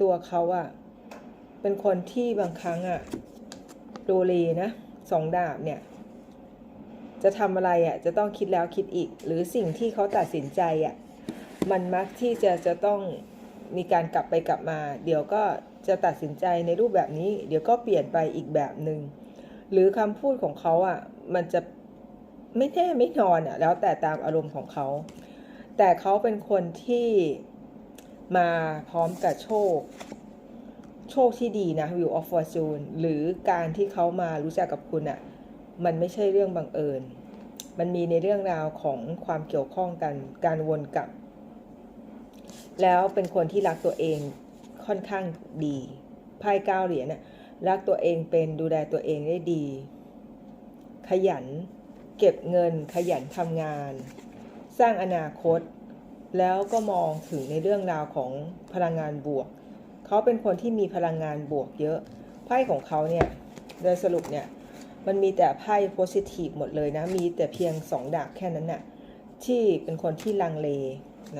ตัวเขาอะเป็นคนที่บางครั้งอะโลเลนะสองดาบเนี่ย จะทำอะไรอะจะต้องคิดแล้วคิดอีก หรือสิ่งที่เขาตัดสินใจอะมันมักที่จะจะต้องมีการกลับไปกลับมา เดี๋ยวก็จะตัดสินใจในรูปแบบนี้ เดี๋ยวก็เปลี่ยนไปอีกแบบหนึง่งหรือคำพูดของเขาอะมันจะไม่แน่ไม่นอนอะแล้วแต่ตามอารมณ์ของเขา แต่เขาเป็นคนที่ มาพร้อมกับโชค โชคที่ดีนะ View of Fortune หรือการที่เขามารู้จักกับคุณอะ่ะ มันไม่ใช่เรื่องบังเอิญ มันมีในเรื่องราวของความเกี่ยวข้องกัน การวนกลับ แล้วเป็นคนที่รักตัวเองค่อนข้างดีไพ่เก้าเหรียญน่ะรักตัวเองเป็นดูแลตัวเองได้ดี ขยัน เก็บเงินขยันทำงาน สร้างอนาคต แล้วก็มองถึงในเรื่องราวของพลังงานบวก เขาเป็นคนที่มีพลังงานบวกเยอะ ไพ่ของเขาเนี่ยโดยสรุปเนี่ยมันมีแต่ไพ่โพซิทีฟหมดเลยนะ มีแต่เพียงสองดาบแค่นั้นน่ะที่เป็นคนที่ลังเล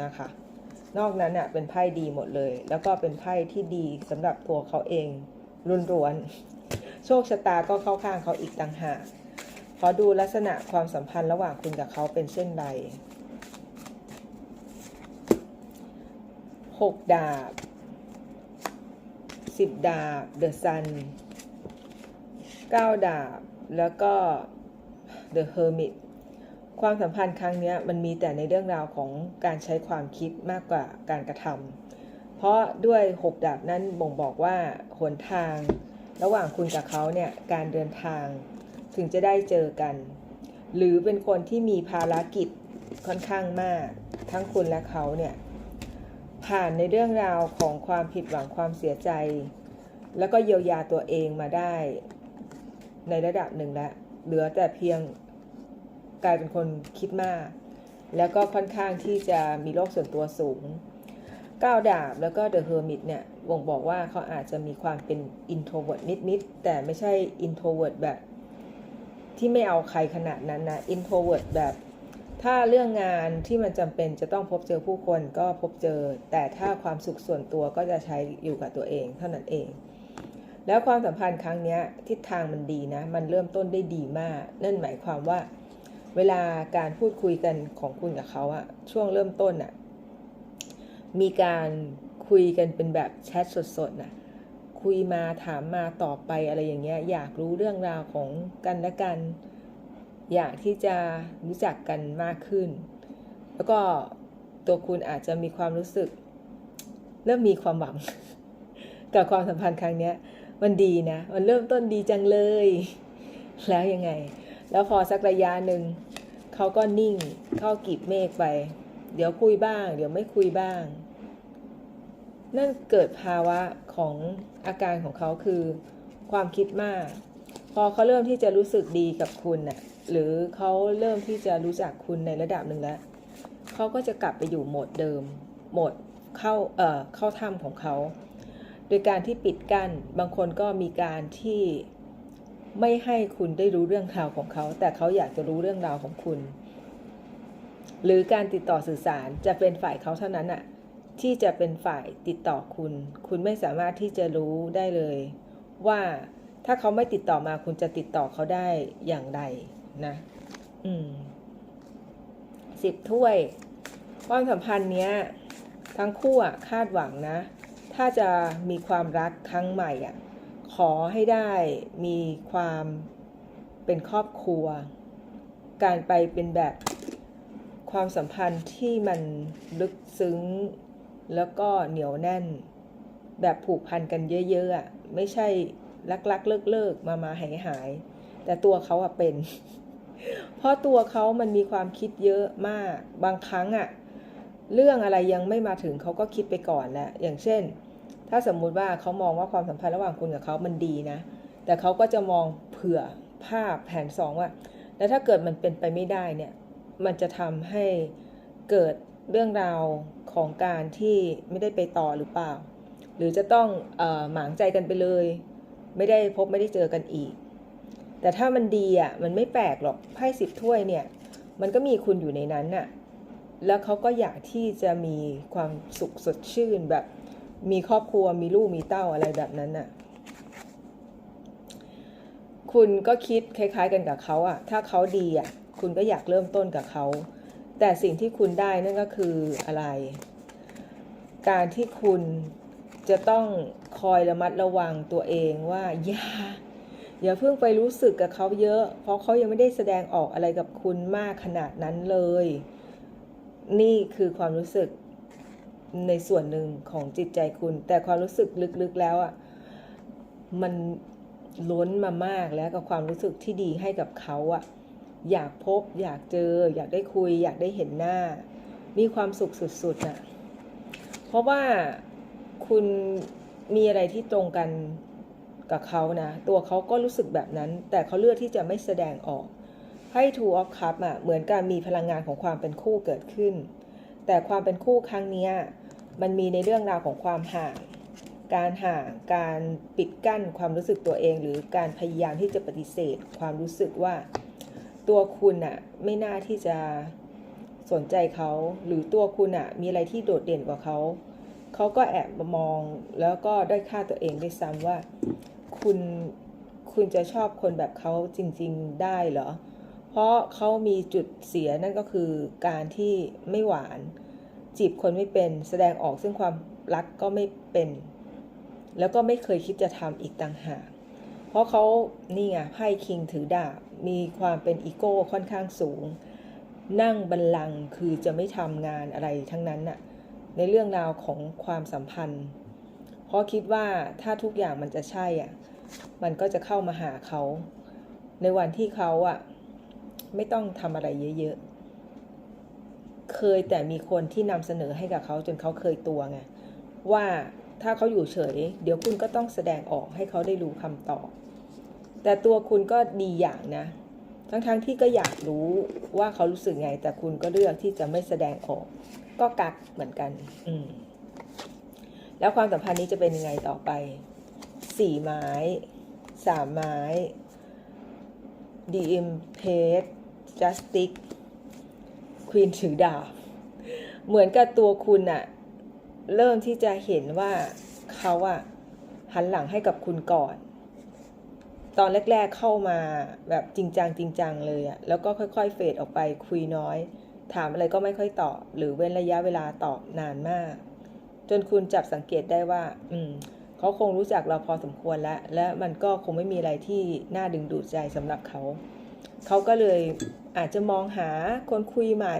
นะคะ นอกนั้นน่ะเป็นไพ่ดีหมดเลย แล้วก็เป็นไพ่ที่ดีสำหรับตัวเขาเองรุนรวน โชคชะตาก็เข้าข้างเขาอีกต่างหากขอดูลักษณะความสัมพันธ์ระหว่างคุณกับเขาเป็นเช่นใด หกดาบสิบดาบเดอะซันเก้าดาบ แล้วก็เดอะเฮอร์มิตความสัมพันธ์ครั้งนี้มันมีแต่ในเรื่องราวของการใช้ความคิดมากกว่าการกระทำเพราะด้วยหกดาบนั้นบ่งบอกว่าหนทาง ระหว่างคุณกับเขาเนี่ยการเดินทางถึงจะได้เจอกัน หรือเป็นคนที่มีภารกิจค่อนข้างมาก ทั้งคุณและเขาเนี่ย ผ่านในเรื่องราวของความผิดหวังความเสียใจ แล้วก็เยียวยาตัวเองมาได้ในระดับหนึ่งแล้วเหลือแต่เพียงกลายเป็นคนคิดมาก แล้วก็ค่อนข้างที่จะมีโลกส่วนตัวสูงก้าวดาบแล้วก็เดอะเฮอร์มิตเนี่ยบ่งบอกว่าเขาอาจจะมีความเป็นอินโทรเวิร์ดนิดๆแต่ไม่ใช่อินโทรเวิร์ดแบบที่ไม่เอาใครขนาดนั้นนะอินโทรเวิร์ดแบบ ถ้าเรื่องงานที่มันจำเป็นจะต้องพบเจอผู้คนก็พบเจอ แต่ถ้าความสุขส่วนตัวก็จะใช้อยู่กับตัวเองเท่านั้นเอง แล้วความสัมพันธ์ครั้งนี้ทิศทางมันดีนะ มันเริ่มต้นได้ดีมาก นั่นหมายความว่า เวลาการพูดคุยกันของคุณกับเขาอะช่วงเริ่มต้นอะมีการคุยกันเป็นแบบแชทสดๆนะคุยมาถามมาตอบไปอะไรอย่างเงี้ยอยากรู้เรื่องราวของกันและกัน อยากที่จะรู้จักกันมากขึ้น แล้วก็ตัวคุณอาจจะมีความรู้สึก เริ่มมีความหวัง กับความสัมพันธ์ครั้งนี้มันดีนะ มันเริ่มต้นดีจังเลย แล้วยังไง แล้วพอสักระยะหนึ่งเขาก็นิ่งเข้ากีบเมฆไป เดี๋ยวคุยบ้าง เดี๋ยวไม่คุยบ้าง นั่นเกิดภาวะของอาการของเขาคือความคิดมาก พอเขาเริ่มที่จะรู้สึกดีกับคุณน่ะ หรือเขาเริ่มที่จะรู้จักคุณในระดับหนึ่งแล้วเขาก็จะกลับไปอยู่โหมดเดิม โหมดเข้าเอ่อเข้าถ้ำของเขาโดยการที่ปิดกั้นบางคนก็มีการที่ไม่ให้คุณได้รู้เรื่องราวของเขา แต่เขาอยากจะรู้เรื่องราวของคุณ หรือการติดต่อสื่อสารจะเป็นฝ่ายเขาเท่านั้นอะที่จะเป็นฝ่ายติดต่อคุณ คุณไม่สามารถที่จะรู้ได้เลย ว่าถ้าเขาไม่ติดต่อมาคุณจะติดต่อเขาได้อย่างไร นะ อืมสิบถ้วย ความสัมพันธ์เนี้ย ทั้งคู่อะคาดหวังนะ ถ้าจะมีความรักครั้งใหม่อะ ขอให้ได้มีความเป็นครอบครัว การไปเป็นแบบความสัมพันธ์ที่มันลึกซึ้ง แล้วก็เหนียวแน่น แบบผูกพันกันเยอะๆอะไม่ใช่รักๆ เลิกๆ มามาหายหาย แต่ตัวเขาอะเป็น เพราะตัวเขามันมีความคิดเยอะมาก บางครั้งอะเรื่องอะไรยังไม่มาถึงเขาก็คิดไปก่อนแล้วอย่างเช่น ถ้าสมมุติว่าเขามองว่าความสัมพันธ์ระหว่างคุณกับเขามันดีนะ แต่เขาก็จะมองเผื่อภาพแผนสองว่า แล้วถ้าเกิดมันเป็นไปไม่ได้เนี่ย มันจะทำให้เกิดเรื่องราวของการที่ไม่ได้ไปต่อหรือเปล่า หรือจะต้องออหมางใจกันไปเลย ไม่ได้พบไม่ได้เจอกันอีก แต่ถ้ามันดีอะมันไม่แปลกหรอกไพ่สิบถ้วยเนี่ย มันก็มีคุณอยู่ในนั้นน่ะแล้วเขาก็อยากที่จะมีความสุขสดชื่นแบบมีครอบครัวมีลูกมีเต้าอะไรแบบนั้นน่ะ คุณก็คิดคล้าย ๆ กันกับเขาอะถ้าเขาดีอะคุณก็อยากเริ่มต้นกับเขา แต่สิ่งที่คุณได้นั่นก็คืออะไร การที่คุณจะต้องคอยระมัดระวังตัวเองว่าอย่า อย่าเพิ่งไปรู้สึกกับเขาเยอะ เพราะเขายังไม่ได้แสดงออกอะไรกับคุณมากขนาดนั้นเลย นี่คือความรู้สึกในส่วนหนึ่งของจิตใจคุณ แต่ความรู้สึกลึกๆแล้วอะมันล้นมามากแล้วกับความรู้สึกที่ดีให้กับเขาอะอยากพบ อยากเจอ อยากได้คุย อยากได้เห็นหน้า มีความสุขสุดๆน่ะเพราะว่าคุณมีอะไรที่ตรงกัน กับเขานะ ตัวเขาก็รู้สึกแบบนั้น แต่เขาเลือกที่จะไม่แสดงออกให้ Two of Cup อะเหมือนการมีพลังงานของความเป็นคู่เกิดขึ้น แต่ความเป็นคู่ครั้งนี้มันมีในเรื่องราวของความห่าง การห่าง การปิดกั้นความรู้สึกตัวเอง หรือการพยายามที่จะปฏิเสธ ความรู้สึกว่า ตัวคุณอะไม่น่าที่จะสนใจเขา หรือตัวคุณอะมีอะไรที่โดดเด่นกว่าเขา เขาก็แอบมองแล้วก็ได้ค่าตัวเองด้วยซ้ำว่า คุณคุณจะชอบคนแบบเขาจริง ๆได้เหรอ เพราะเขามีจุดเสียนั่นก็คือการที่ไม่หวาน จีบคนไม่เป็นแสดงออกซึ่งความรักก็ไม่เป็น แล้วก็ไม่เคยคิดจะทำอีกต่างหาก เพราะเขานี่ไงไพ่คิงถือดาบมีความเป็นอีโก้ค่อนข้างสูง นั่งบัลลังก์คือจะไม่ทำงานอะไรทั้งนั้นน่ะ ในเรื่องราวของความสัมพันธ์ เพราะคิดว่าถ้าทุกอย่างมันจะใช่อะ มันก็จะเข้ามาหาเขา ในวันที่เขาอะ ไม่ต้องทำอะไรเยอะๆ เคยแต่มีคนที่นำเสนอให้กับเขาจนเขาเคยตัวไงว่าถ้าเขาอยู่เฉย เดี๋ยวคุณก็ต้องแสดงออกให้เขาได้รู้คำตอบ แต่ตัวคุณก็ดีอย่างนะ ทั้งๆทที่ก็อยากรู้ว่าเขารู้สึกไง แต่คุณก็เลือกที่จะไม่แสดงออก ก็กักเหมือนกัน อืม แล้วความสัมพันธ์นี้จะเป็นยังไงต่อไปสี่ไม้สามไม้ DM p a g e Justice Queen ถือดาบเหมือนกับตัวคุณอะเริ่มที่จะเห็นว่าเขาอะหันหลังให้กับคุณก่อน ตอนแรก ๆเข้ามาแบบจริงจังจริงจังเลยอะแล้วก็ค่อยๆเฟดออกไปคุยน้อย ถามอะไรก็ไม่ค่อยตอบ หรือเว้นระยะเวลาตอบนานมาก จนคุณจับสังเกตได้ว่า อืมเขาคงรู้จักเราพอสมควรแล้ว และมันก็คงไม่มีอะไรที่น่าดึงดูดใจสำหรับเขา เขาก็เลยอาจจะมองหาคนคุยใหม่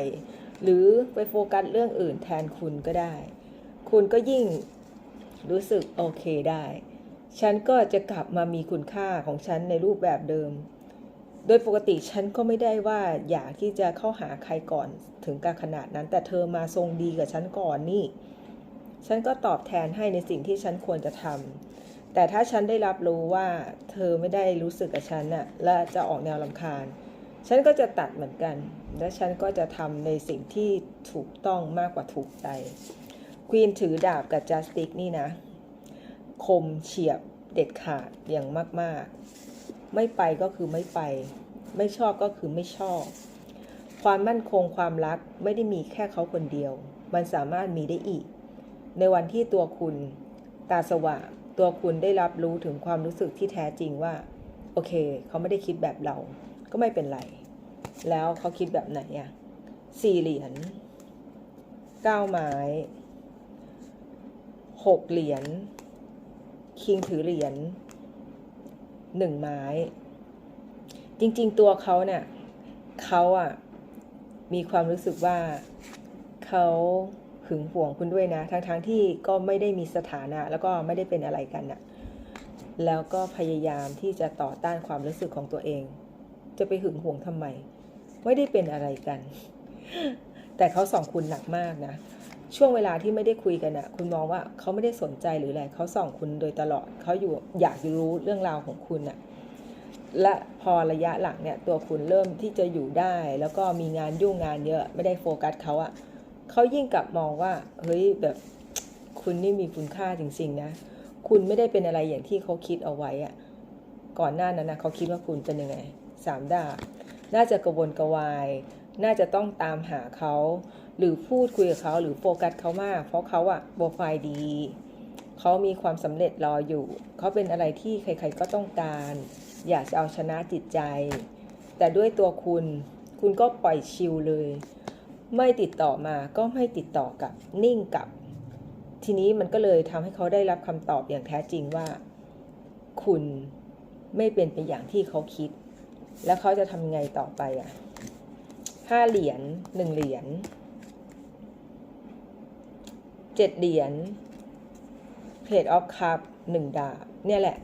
หรือไปโฟกัสเรื่องอื่นแทนคุณก็ได้ คุณก็ยิ่งรู้สึกโอเคได้ ฉันก็จะกลับมามีคุณค่าของฉันในรูปแบบเดิม โดยปกติฉันก็ไม่ได้ว่าอยากที่จะเข้าหาใครก่อนถึงกับขนาดนั้น แต่เธอมาทรงดีกับฉันก่อนนี่ ฉันก็ตอบแทนให้ในสิ่งที่ฉันควรจะทำ แต่ถ้าฉันได้รับรู้ว่าเธอไม่ได้รู้สึกกับฉันน่ะ และจะออกแนวลำคาญ ฉันก็จะตัดเหมือนกัน และฉันก็จะทำในสิ่งที่ถูกต้องมากกว่าถูกใจ ควีนถือดาบกับจัสติกนี่นะ คมเฉียบเด็ดขาดอย่างมาก ๆ ไม่ไปก็คือไม่ไป ไม่ชอบก็คือไม่ชอบ ความมั่นคงความรักไม่ได้มีแค่เขาคนเดียว มันสามารถมีได้อีก ในวันที่ตัวคุณตาสว่างตัวคุณได้รับรู้ถึงความรู้สึกที่แท้จริงว่า โอเค เขาไม่ได้คิดแบบเรา ก็ไม่เป็นไร แล้วเขาคิดแบบไหนอะสี่เหรียญเก้าไม้หกเหรียญ คิงถือเหรียญหนึ่งไม้ จริง ๆ ตัวเขาเนี่ยเขาอะมีความรู้สึกว่าเขาหึงหวงคุณด้วยนะ ทั้งๆทที่ก็ไม่ได้มีสถานะ แล้วก็ไม่ได้เป็นอะไรกันน่ะ แล้วก็พยายามที่จะต่อต้านความรู้สึกของตัวเอง จะไปหึงหวงทำไม ไม่ได้เป็นอะไรกัน แต่เขาส่องคุณหนักมากนะ ช่วงเวลาที่ไม่ได้คุยกันน่ะคุณมองว่าเขาไม่ได้สนใจหรืออะไรเขาส่องคุณโดยตลอดเขาอยู่อยากรู้เรื่องราวของคุณน่ะและพอระยะหลังเนี่ยตัวคุณเริ่มที่จะอยู่ได้ แล้วก็มีงานยุ่งงานเยอะไม่ได้โฟกัสเขาอะเขายิ่งกลับมองว่าเฮ้ยแบบคุณนี่มีคุณค่าจริงๆนะคุณไม่ได้เป็นอะไรอย่างที่เขาคิดเอาไว้อะก่อนหน้านั้นนะเขาคิดว่าคุณเป็นยังไงสามดาบน่าจะกระวนกระวาย น่าจะต้องตามหาเขา หรือพูดคุยกับเขาหรือโฟกัสเขามาก เพราะเขาอะโปรไฟล์ดีเขามีความสำเร็จรออยู่ เขาเป็นอะไรที่ใครๆก็ต้องการ อยากจะเอาชนะจิตใจ แต่ด้วยตัวคุณ คุณก็ปล่อยชิลเลย ไม่ติดต่อมาก็ไม่ติดต่อกับนิ่งกับ ทีนี้มันก็เลยทำให้เขาได้รับคำตอบอย่างแท้จริงว่า คุณไม่เป็นไปอย่างที่เขาคิด แล้วเขาจะทำไงต่อไปอะ ห้าเหรียญหนึ่งเหรียญเจ็ดเหรียญเพจออฟคัพหนึ่งดาบเนี่ยแหละ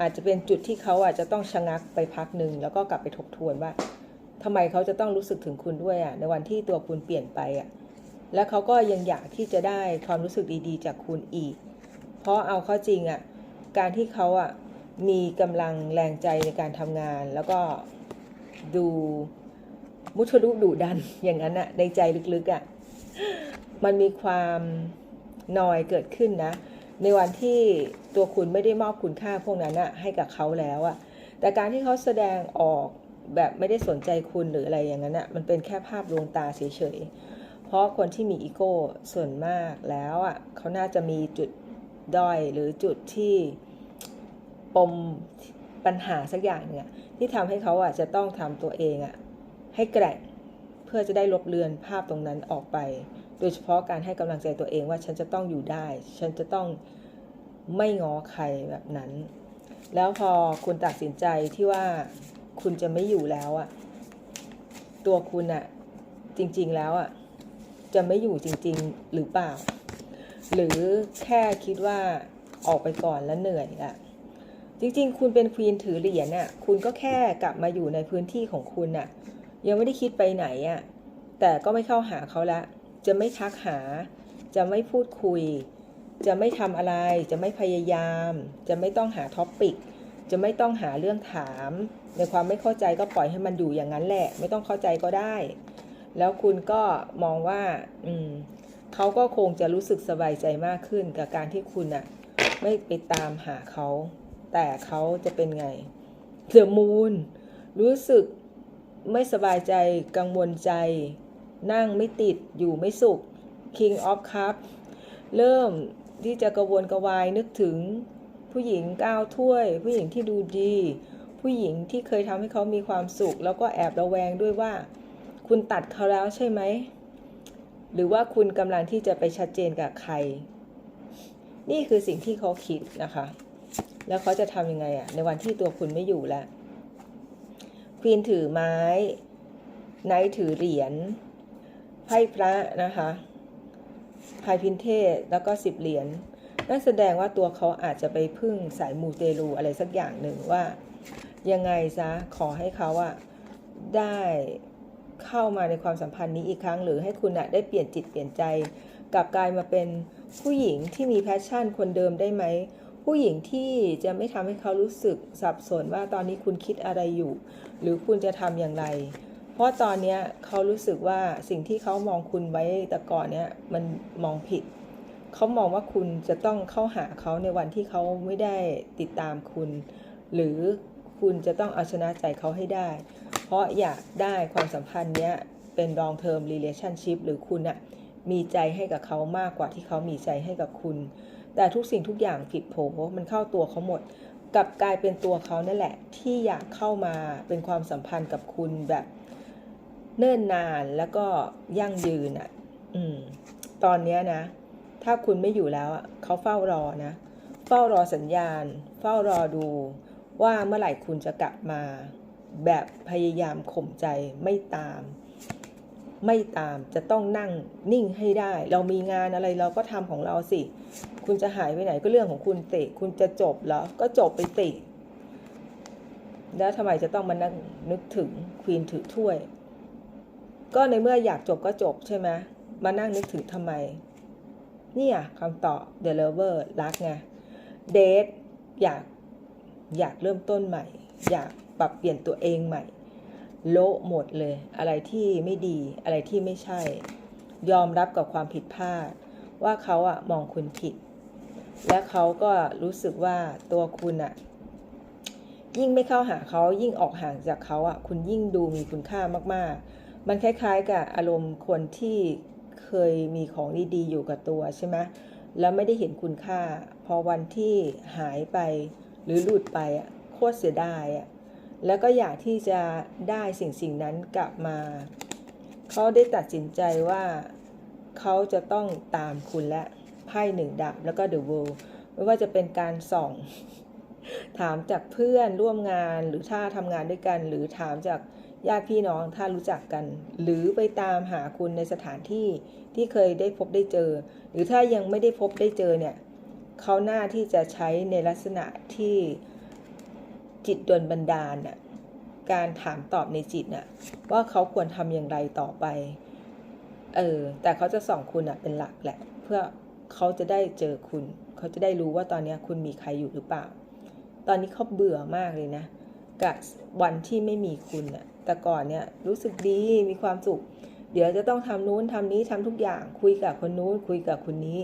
อาจจะเป็นจุดที่เขาอาจจะต้องชะงักไปพักหนึ่งแล้วก็กลับไปทบทวนว่าทำไมเขาจะต้องรู้สึกถึงคุณด้วยอะในวันที่ตัวคุณเปลี่ยนไปอะและเขาก็ยังอยากที่จะได้ความรู้สึกดีๆ จากคุณอีก เพราะเอาเข้าจริงอะการที่เขาอะมีกำลังแรงใจในการทำงานแล้วก็ดู มุทะลุดุดันอย่างนั้นอะในใจลึกๆอะมันมีความนอยเกิดขึ้นนะ ในวันที่ตัวคุณไม่ได้มอบคุณค่าพวกนั้นอะให้กับเขาแล้วอะแต่การที่เขาแสดงออกแบบไม่ได้สนใจคุณหรืออะไรอย่างนั้นอะมันเป็นแค่ภาพลวงตาเฉยๆเพราะคนที่มีอีโก้ส่วนมากแล้วอะเขาน่าจะมีจุดด้อยหรือจุดที่ปมปัญหาสักอย่างเนี่ยที่ทำให้เขาอะจะต้องทำตัวเองอะ ให้แกร่งเพื่อจะได้ลบเลือนภาพตรงนั้นออกไป โดยเฉพาะการให้กำลังใจตัวเองว่าฉันจะต้องอยู่ได้ ฉันจะต้องไม่ง้อใครแบบนั้น แล้วพอคุณตัดสินใจที่ว่าคุณจะไม่อยู่แล้วอะตัวคุณอะจริงๆแล้วอะจะไม่อยู่จริง ๆ หรือเปล่า หรือแค่คิดว่าออกไปก่อนแล้วเหนื่อยอะจริงๆ คุณเป็นควีนถือเหรียญน่ะ คุณก็แค่กลับมาอยู่ในพื้นที่ของคุณน่ะ ยังไม่ได้คิดไปไหนอะแต่ก็ไม่เข้าหาเขาละ จะไม่ทักหา จะไม่พูดคุย จะไม่ทำอะไร จะไม่พยายาม จะไม่ต้องหาท็อปปิกจะไม่ต้องหาเรื่องถาม ในความไม่เข้าใจก็ปล่อยให้มันอยู่อย่างนั้นแหละ ไม่ต้องเข้าใจก็ได้ แล้วคุณก็มองว่า อืมเขาก็คงจะรู้สึกสบายใจมากขึ้นกับการที่คุณอะไม่ไปตามหาเขา แต่เขาจะเป็นไงเดอมูนรู้สึก ไม่สบายใจกังวลใจ นั่งไม่ติดอยู่ไม่สุข King of Cup เริ่มที่จะกระวนกระวายนึกถึงผู้หญิงก้าวถ้วย ผู้หญิงที่ดูดี ผู้หญิงที่เคยทำให้เขามีความสุข แล้วก็แอบระแวงด้วยว่า คุณตัดเขาแล้วใช่ไหม หรือว่าคุณกำลังที่จะไปชัดเจนกับใคร นี่คือสิ่งที่เขาคิดนะคะ แล้วเขาจะทำยังไงอะในวันที่ตัวคุณไม่อยู่แล้ว ควีนถือไม้ ไนท์ถือเหรียญไพ่พระนะคะไพ่พินเทศแล้วก็สิบเหรียญนั่นแสดงว่าตัวเขาอาจจะไปพึ่งสายมูเตลูอะไรสักอย่างหนึ่งว่า ยังไงซะขอให้เขาอะได้เข้ามาในความสัมพันธ์นี้อีกครั้ง หรือให้คุณอะได้เปลี่ยนจิตเปลี่ยนใจกลับกลายมาเป็นผู้หญิงที่มีแพชชั่นคนเดิมได้ไหม ผู้หญิงที่จะไม่ทำให้เขารู้สึกสับสนว่าตอนนี้คุณคิดอะไรอยู่ หรือคุณจะทำอย่างไร เพราะตอนนี้เขารู้สึกว่าสิ่งที่เขามองคุณไว้แต่ก่อนเนี้ยมันมองผิด เขามองว่าคุณจะต้องเข้าหาเขาในวันที่เขาไม่ได้ติดตามคุณ หรือคุณจะต้องเอาชนะใจเขาให้ได้ เพราะอยากได้ความสัมพันธ์เนี้ยเป็น long term relationship หรือคุณอะมีใจให้กับเขามากกว่าที่เขามีใจให้กับคุณ แต่ทุกสิ่งทุกอย่างผิดโผมันเข้าตัวเขาหมดกับกลายเป็นตัวเขานั่นแหละ ที่อยากเข้ามาเป็นความสัมพันธ์กับคุณแบบเนิ่นนานแล้วก็ยั่งยืนอะ่ะ อืม ตอนเนี้ยนะ ถ้าคุณไม่อยู่แล้วอะเขาเฝ้ารอนะ เฝ้ารอสัญญาณ เฝ้ารอดูว่าเมื่อไหร่คุณจะกลับมา แบบพยายามข่มใจไม่ตาม ไม่ตามจะต้องนั่งนิ่งให้ได้ เรามีงานอะไรเราก็ทำของเราสิ คุณจะหายไปไหนก็เรื่องของคุณติคุณจะจบแล้วก็จบไปติ แล้วทำไมจะต้องมานั่งนึกถึงควีนถือถ้วย ก็ในเมื่ออยากจบก็จบใช่ไหมมานั่งนึกถึงทำไม เนี่ยคำตอบ The Lover รักไง Date อยากอยากเริ่มต้นใหม่ อยากปรับเปลี่ยนตัวเองใหม่ โละหมดเลย อะไรที่ไม่ดีอะไรที่ไม่ใช่ ยอมรับกับความผิดพลาด ว่าเขาอะมองคุณผิด และเขาก็รู้สึกว่าตัวคุณอะยิ่งไม่เข้าหาเขายิ่งออกห่างจากเขาอะคุณยิ่งดูมีคุณค่ามากๆ มันคล้าย ๆ กับอารมณ์คนที่เคยมีของดีๆอยู่กับตัวใช่ไหมแล้วไม่ได้เห็นคุณค่า พอวันที่หายไปหรือหลุดไปอะโคตรเสียดายอะ แล้วก็อยากที่จะได้สิ่งสิ่งนั้นกลับมา เขาได้ตัดสินใจว่าเขาจะต้องตามคุณและไพ่หนึ่งดับแล้วก็ The World ไม่ว่าจะเป็นการส่อง ถามจากเพื่อนร่วมงานหรือถ้าทำงานด้วยกัน หรือถามจากญาติพี่น้องถ้ารู้จักกัน หรือไปตามหาคุณในสถานที่ที่เคยได้พบได้เจอ หรือถ้ายังไม่ได้พบได้เจอเนี่ยเขาหน้าที่จะใช้ในลักษณะที่ จิตดลบันดาลน่ะการถามตอบในจิตน่ะว่าเขาควรทำอย่างไรต่อไป เออ แต่เขาจะส่องคุณอะเป็นหลักแหละ เพื่อเขาจะได้เจอคุณ เขาจะได้รู้ว่าตอนนี้คุณมีใครอยู่หรือเปล่า ตอนนี้เขาเบื่อมากเลยนะกับวันที่ไม่มีคุณอะ แต่ก่อนเนี่ยรู้สึกดีมีความสุข เดี๋ยวจะต้องทำนู้นทำนี้ทำทุกอย่าง คุยกับคนนู้นคุยกับคนนี้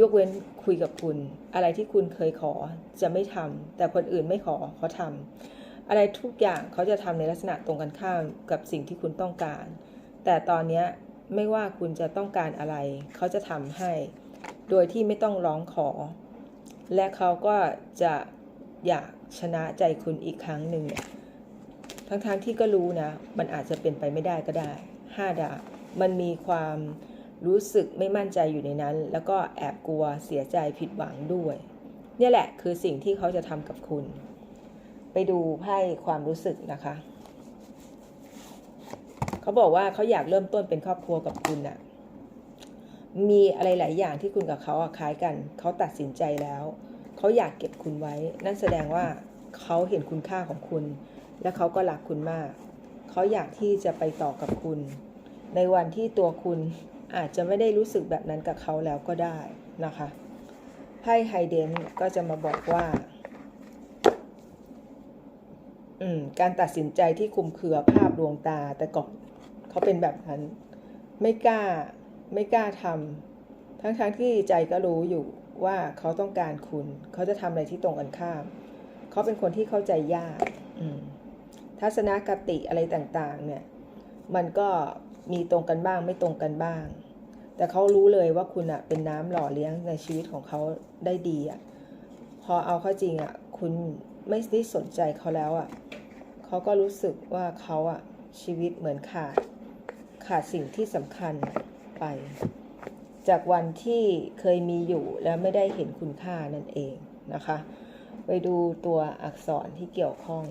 ยกเว้นคุยกับคุณ อะไรที่คุณเคยขอจะไม่ทำแต่คนอื่นไม่ขอเขาทำอะไรทุกอย่างเขาจะทำในลักษณะตรงกันข้ามกับสิ่งที่คุณต้องการ แต่ตอนเนี้ไม่ว่าคุณจะต้องการอะไร เขาจะทำให้ โดยที่ไม่ต้องร้องขอ และเขาก็จะอยากชนะใจคุณอีกครั้งหนึ่งทั้งๆทที่ก็รู้นะ มันอาจจะเป็นไปไม่ได้ก็ได้ห้าดาบมันมีความ รู้สึกไม่มั่นใจอยู่ในนั้น แล้วก็แอบกลัวเสียใจผิดหวังด้วย เนี่ยแหละคือสิ่งที่เขาจะทำกับคุณ ไปดูไพ่ความรู้สึกนะคะ เขาบอกว่าเขาอยากเริ่มต้นเป็นครอบครัวกับคุณน่ะมีอะไรหลายอย่างที่คุณกับเขาอะคล้ายกัน เขาตัดสินใจแล้ว เขาอยากเก็บคุณไว้ นั่นแสดงว่าเขาเห็นคุณค่าของคุณ และเขาก็รักคุณมาก เขาอยากที่จะไปต่อกับคุณ ในวันที่ตัวคุณ อาจจะไม่ได้รู้สึกแบบนั้นกับเขาแล้วก็ได้นะคะไพ่ไฮเดนก็จะมาบอกว่าการตัดสินใจที่คุมเครือภาพดวงตาแต่ก่อนเขาเป็นแบบนั้น ไม่กล้าไม่กล้าทำทั้งๆทที่ใจก็รู้อยู่ว่าเขาต้องการคุณ เขาจะทำอะไรที่ตรงกันข้าม เขาเป็นคนที่เข้าใจยากทัศนคติอะไรต่าง ๆ เนี่ย มันก็ มีตรงกันบ้างไม่ตรงกันบ้าง แต่เขารู้เลยว่าคุณอะเป็นน้ำหล่อเลี้ยงในชีวิตของเขาได้ดีอะพอเอาเข้าจริงอะคุณไม่ได้สนใจเขาแล้วอะเขาก็รู้สึกว่าเขาอะชีวิตเหมือนขาด ขาดสิ่งที่สำคัญไป จากวันที่เคยมีอยู่แล้วไม่ได้เห็นคุณค่านั่นเองนะคะ ไปดูตัวอักษรที่เกี่ยวข้อง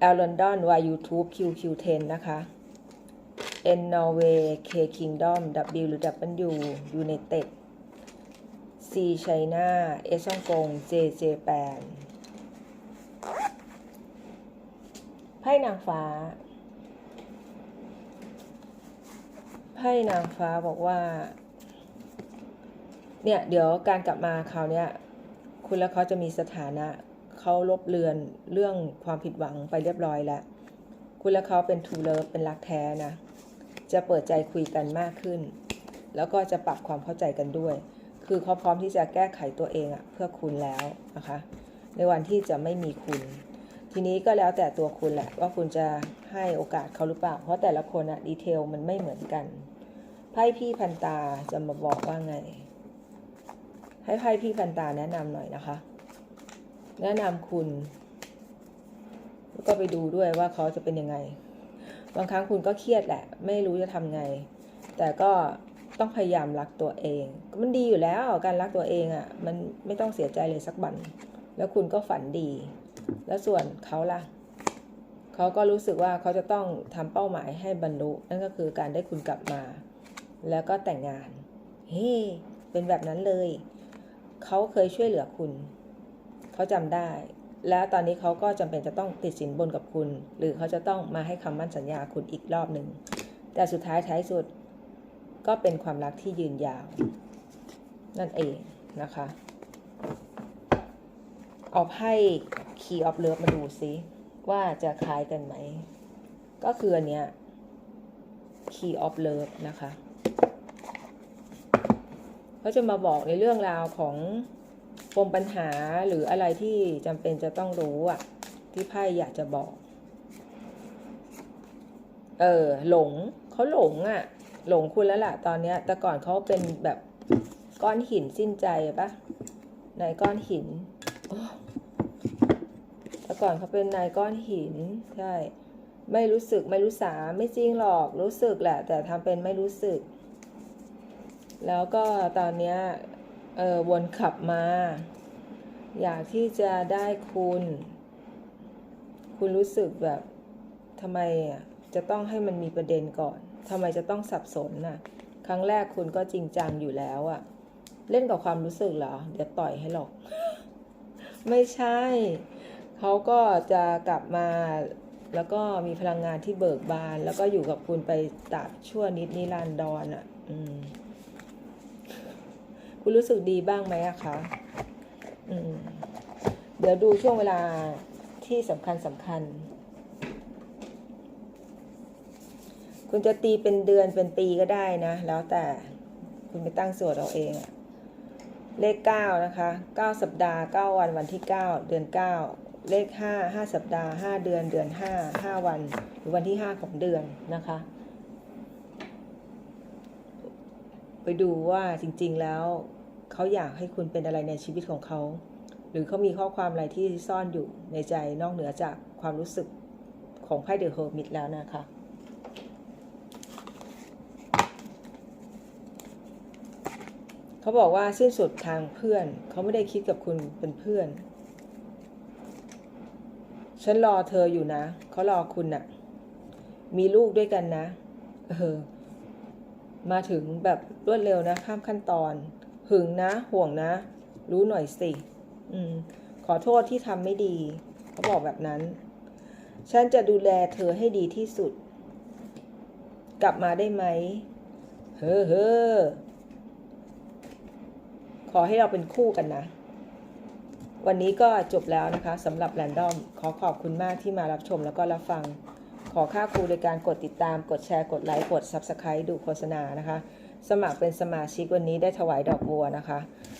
แอลลอนดอนวายยูทูบคิวคิวเทนนะคะเอ็นนอร์เวย์เคคิงดอมดับบิลหรือดับเบิลยูยูเนเต็ดซีไชน่าเอสฮ่องกงเจเจแปนไพ่นางฟ้า ไพ่นางฟ้าบอกว่า เนี่ย เดี๋ยวการกลับมาคราวนี้คุณและเขาจะมีสถานะ เขาลบเลือนเรื่องความผิดหวังไปเรียบร้อยแล้ว คุณและเขาเป็นทูเลิฟเป็นรักแท้นะ จะเปิดใจคุยกันมากขึ้น แล้วก็จะปรับความเข้าใจกันด้วย คือเขาพร้อมที่จะแก้ไขตัวเองอะเพื่อคุณแล้วนะคะ ในวันที่จะไม่มีคุณ ทีนี้ก็แล้วแต่ตัวคุณแหละว่าคุณจะให้โอกาสเขาหรือเปล่า เพราะแต่ละคนอะดีเทลมันไม่เหมือนกัน ไพ่พี่พันตาจะมาบอกว่าไง ให้ไพ่พี่พันตาแนะนำหน่อยนะคะ แนะนำคุณ แล้วก็ไปดูด้วยว่าเขาจะเป็นยังไง บางครั้งคุณก็เครียดแหละ ไม่รู้จะทำไง แต่ก็ต้องพยายามรักตัวเอง มันดีอยู่แล้วการรักตัวเองอะ่ะ มันไม่ต้องเสียใจเลยสักบัน แล้วคุณก็ฝันดี แล้วส่วนเขาล่ะ เขาก็รู้สึกว่าเขาจะต้องทำเป้าหมายให้บรรลุ นั่นก็คือการได้คุณกลับมา แล้วก็แต่งงาน เฮ้ hey, เป็นแบบนั้นเลย เขาเคยช่วยเหลือคุณ เขาจำได้ แล้วตอนนี้เขาก็จำเป็นจะต้องติดสินบนกับคุณ หรือเขาจะต้องมาให้คำมั่นสัญญาคุณอีกรอบหนึ่ง แต่สุดท้ายท้ายสุด ก็เป็นความรักที่ยืนยาว นั่นเองนะคะ เอาไพ่ Key of Love มาดูซิว่าจะคล้ายกันไหม ก็คืออันเนี้ย Key of Love นะคะ เขาจะมาบอกในเรื่องราวของ ปมปัญหาหรืออะไรที่จำเป็นจะต้องรู้อะที่ไพ่อยากจะบอก เออ หลงเขาหลงอะหลงคุณแล้วล่ะตอนเนี้ย แต่ก่อนเขาเป็นแบบก้อนหินสิ้นใจปะนายก้อนหินแต่ก่อนเขาเป็นนายก้อนหินใช่ไม่รู้สึกไม่รู้สาไม่จริงหรอกรู้สึกแหละ แต่ทำเป็นไม่รู้สึก แล้วก็ตอนเนี้ย เออวนขับมา อยากที่จะได้คุณ คุณรู้สึกแบบทำไมอะจะต้องให้มันมีประเด็นก่อนทำไมจะต้องสับสนน่ะ ครั้งแรกคุณก็จริงจังอยู่แล้วอะเล่นกับความรู้สึกเหรอ เดี๋ยวต่อยให้หรอก ไม่ใช่ เขาก็จะกลับมา แล้วก็มีพลังงานที่เบิกบาน แล้วก็อยู่กับคุณไปตราบชั่วนิดนิรันดรอะ อืม คุณรู้สึกดีบ้างไหมอะคะอืมเดี๋ยวดูช่วงเวลาที่สำคัญสำคัญ คุณจะตีเป็นเดือนเป็นปีก็ได้นะ แล้วแต่คุณไปตั้งส่วนเอาเองอะเลขเก้านะคะเก้าสัปดาห์เก้าวันวันที่เก้าเดือนเก้าเลขห้าห้าสัปดาห์ห้าเดือนเดือนห้าห้าวัน หรือวันที่ห้าของเดือนนะคะ ไปดูว่าจริงๆแล้ว เขาอยากให้คุณเป็นอะไรในชีวิตของเขา หรือเขามีข้อความอะไรที่ซ่อนอยู่ในใจนอกเหนือจากความรู้สึกของไพ่เดอะเฮอร์มิตแล้วนะคะเขาบอกว่าสิ้นสุดทางเพื่อน เขาไม่ได้คิดกับคุณเป็นเพื่อน ฉันรอเธออยู่นะ เขารอคุณน่ะ มีลูกด้วยกันนะ เออ มาถึงแบบรวดเร็วนะ ข้ามขั้นตอน หึงนะ ห่วงนะ รู้หน่อยสิ อืม ขอโทษที่ทำไม่ดี เขาบอกแบบนั้น ฉันจะดูแลเธอให้ดีที่สุด กลับมาได้ไหม เฮ้อเฮ้อขอให้เราเป็นคู่กันนะ วันนี้ก็จบแล้วนะคะสำหรับแรนดอม ขอขอบคุณมากที่มารับชมแล้วก็รับฟัง ขอค่าครูโดยการกดติดตาม กดแชร์ กดไลค์ กด Subscribe ดูโฆษณานะคะ สมัครเป็นสมาชิกวันนี้ได้ถวายดอกบัวนะคะ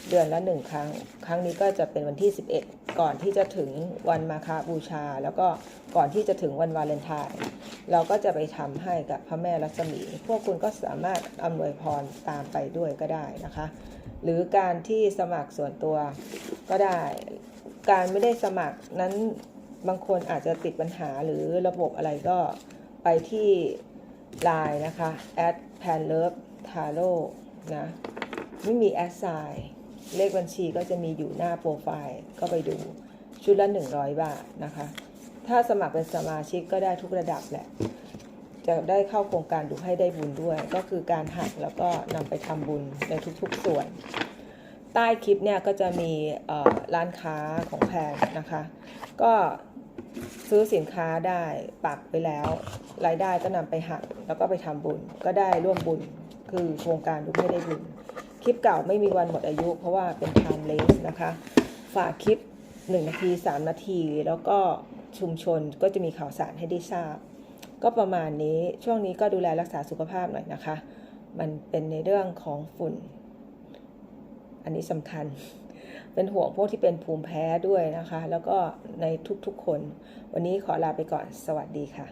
เดือนละหนึ่งครั้ง ครั้งนี้ก็จะเป็นวันที่ 11 ก่อนที่จะถึงวันมาคาบูชา แล้วก็ก่อนที่จะถึงวันวาเลนไทน์ เราก็จะไปทำให้กับพระแม่รัศมี พวกคุณก็สามารถอำนวยพรตามไปด้วยก็ได้นะคะ หรือการที่สมัครส่วนตัวก็ได้ การไม่ได้สมัครนั้น บางคนอาจจะติดปัญหาหรือระบบอะไรก็ไปที่ Line นะคะ at pan love taro นะไม่มีแอดไซน์เลขบัญชีก็จะมีอยู่หน้าโปรไฟล์ก็ไปดูชุดละ 100 บาทนะคะ ถ้าสมัครเป็นสมาชิกก็ได้ทุกระดับแหละ จะได้เข้าโครงการดูให้ได้บุญด้วย ก็คือการหักแล้วก็นำไปทำบุญในทุกๆส่วน ใต้คลิปเนี่ยก็จะมีร้านค้าของแพงนะคะ ก็ ซื้อสินค้าได้ปักไปแล้ว รายได้ก็นำไปหักแล้วก็ไปทำบุญ ก็ได้ร่วมบุญคือโครงการดูให้ได้บุญ คลิปเก่าไม่มีวันหมดอายุ เพราะว่าเป็น timeless นะคะ ฝากคลิป 1 นาที 3 นาที แล้วก็ชุมชนก็จะมีข่าวสารให้ได้ทราบ ก็ประมาณนี้ช่วงนี้ก็ดูแลรักษาสุขภาพหน่อยนะคะ มันเป็นในเรื่องของฝุ่น อันนี้สำคัญ เป็นห่วงพวกที่เป็นภูมิแพ้ด้วยนะคะ แล้วก็ในทุกๆคน วันนี้ขอลาไปก่อนสวัสดีค่ะ